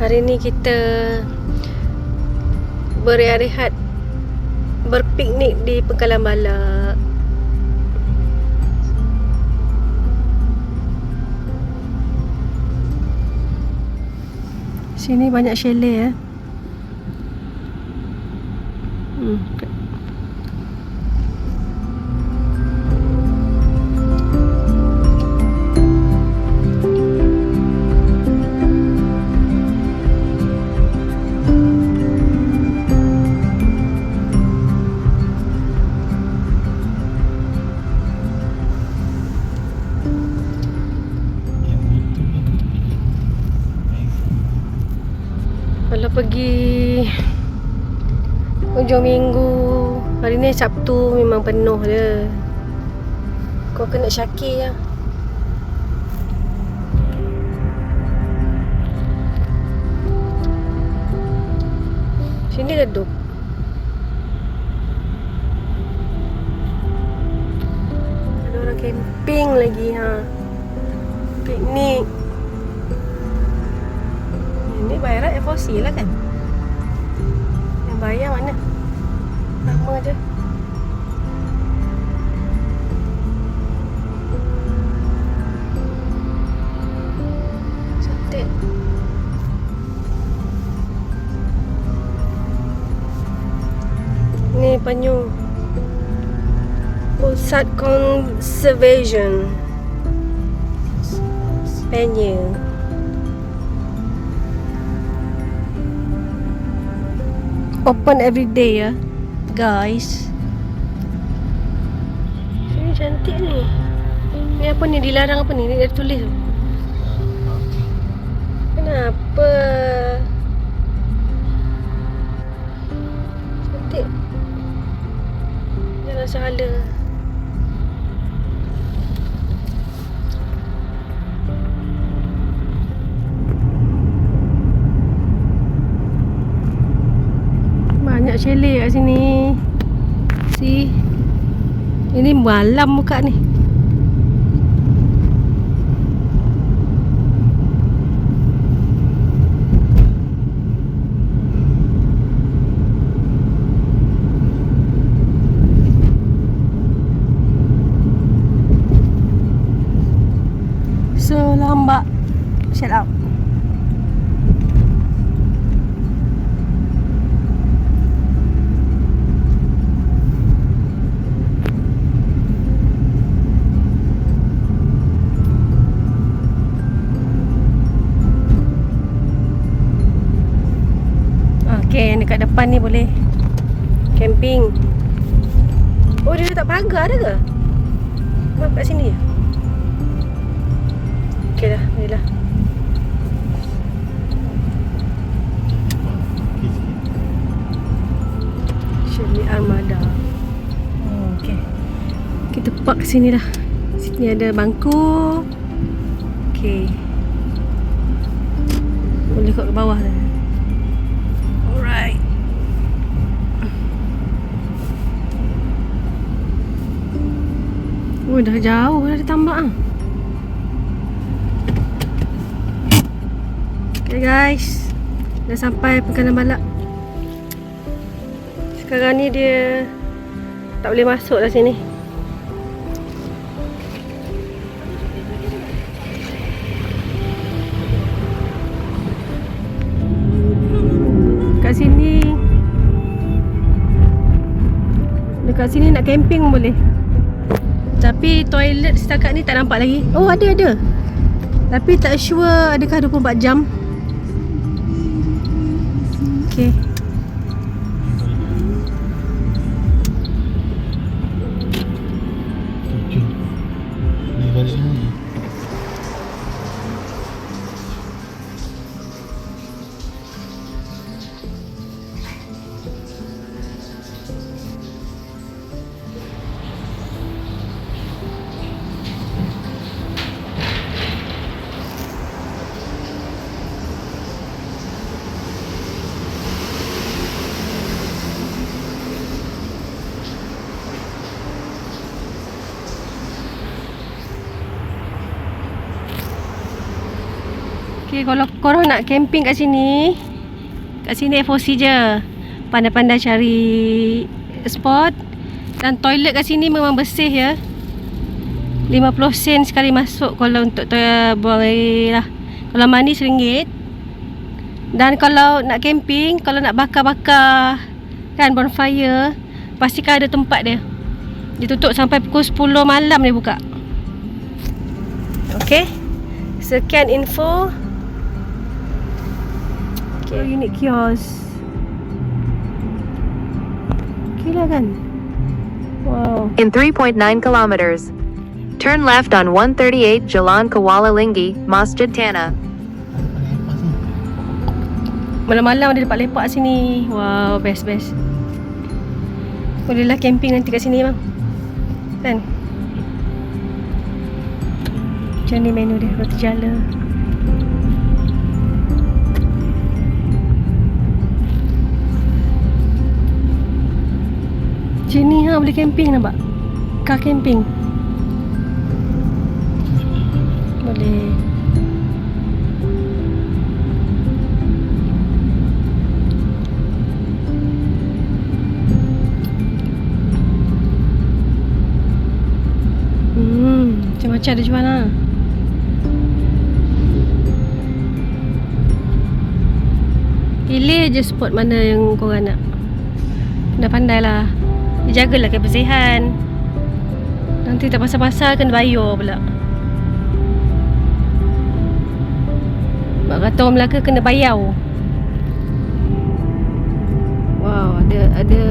Hari ni kita berehat berpiknik di Pengkalan Balak. Sini banyak chalet eh. Kalau pergi hujung minggu Hari ni Sabtu memang penuh je. Kau kena Syakir lah. Sini redup. Camping lagi ha. Piknik Ini bayaran FOC lah kan? Yang bayar mana? Nama je. Ni penyu. Pusat Conservation. Penyu Open every day ya. Guys. Ini cantik ni. Ni apa ni? Dilarang apa ni? Ni dia tulis. Tu Kenapa? Cantik. Jangan salah Banyak chalet kat sini. See? Ini malam buka ni depan ni boleh Camping. Oh, dia letak pagar ada ke? Map kat sini? Je Okay dah, boleh lah. Shirley Armada. Oh, Okay Kita park sini dah Sini ada bangku. Okay Boleh ke bawah dah Oh dah jauh dah ada tambak ah. Okay guys. Dah sampai Pengkalan Balak. Sekarang ni dia Tak boleh masuk dah sini. Kat sini. Dekat sini nak camping boleh Tapi toilet setakat ni tak nampak lagi Oh ada ada Tapi tak sure adakah 24 jam Okay Tujuh. Ni balik ni. Okay, kalau korang nak camping kat sini, kat sini FOC je. Pandai-pandai cari spot. Dan toilet kat sini memang bersih ya. 50 sen sekali masuk kalau untuk toilet buang air lah. Kalau mandi RM1. Dan kalau nak camping, kalau nak bakar-bakar kan bonfire, pastikan ada tempat dia. Dia tutup sampai pukul 10 malam dia buka. Okay. Sekian info. Okay. Unit kios. Okay lah kan? Wow. In 3.9 kilometers, turn left on 138 Jalan Kuala Linggi, Masjid Tana. Ada. Malam-malam dia dapat lepak sini. Wow, best best. Bolehlah camping nanti kat sini bang. Kan? Macam ni menu dia, roti jala. Macam ni ha boleh camping nampak? Car camping. Boleh. Hmm, macam-macam dia jual lah. Pilih je spot mana yang korang nak. Dah pandai lah. Jagalah kebersihan. Nanti tak pasal-pasal kena bayar pula. Mak kata orang Melaka kena bayar. Wow, ada ada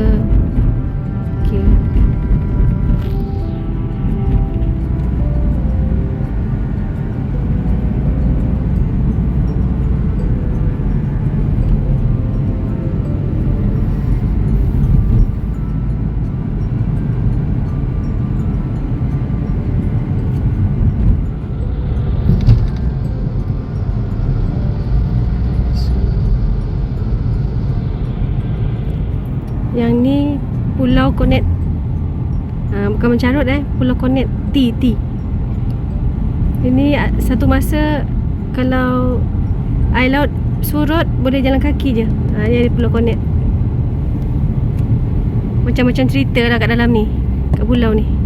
Yang ni Pulau Konet. Ha, Bukan mencarut eh. Pulau Konet T T. Ini satu masa Kalau Air laut surut Boleh jalan kaki je. Ha, Ni ada Pulau Konet. Macam-macam cerita lah kat dalam ni Kat pulau ni